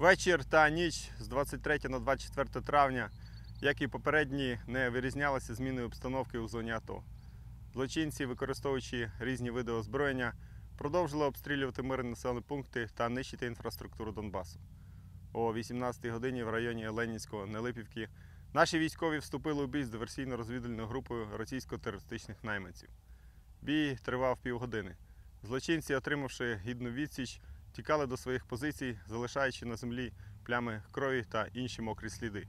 Вечір та ніч з 23 на 24 травня, як і попередні, не вирізнялися зміною обстановки у зоні АТО. Злочинці, використовуючи різні види озброєння, продовжили обстрілювати мирні населені пункти та нищити інфраструктуру Донбасу. О 18-й годині в районі Ленінського Нелипівки наші військові вступили у бій з диверсійно-розвідувальною групою російсько-терористичних найманців. Бій тривав півгодини. Злочинці, отримавши гідну відсіч, тікали до своїх позицій, залишаючи на землі плями крові та інші мокрі сліди.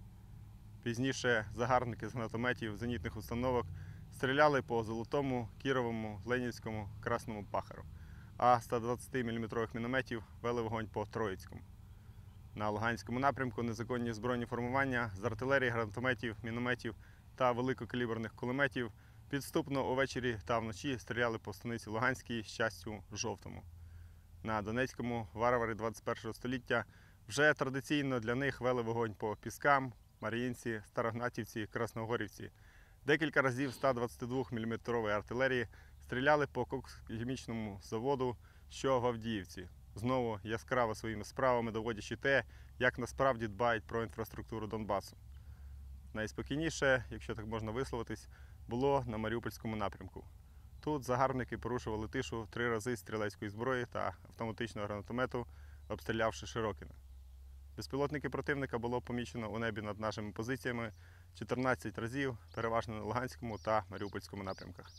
Пізніше загарбники з гранатометів зенітних установок стріляли по Золотому, Кіровому, Ленінському, Красному Пахару, а 120-мм мінометів вели вогонь по Троїцькому. На Луганському напрямку незаконні збройні формування з артилерії, гранатометів, мінометів та великокаліберних кулеметів підступно увечері та вночі стріляли по станиці Луганській, щастю, жовтому. На Донецькому варвари 21 століття вже традиційно для них вели вогонь по Піскам, Маріїнці, Старогнатівці, Красногорівці. Декілька разів 122 мм артилерії стріляли по кокс-хімічному заводу, що в Авдіївці. Знову яскраво своїми справами доводячи те, як насправді дбають про інфраструктуру Донбасу. Найспокійніше, якщо так можна висловитись, було на Маріупольському напрямку. Тут загарбники порушували тишу три рази стрілецької зброї та автоматичного гранатомету, обстрілявши Широкіна. Безпілотники противника було помічено у небі над нашими позиціями 14 разів, переважно на Луганському та Маріупольському напрямках.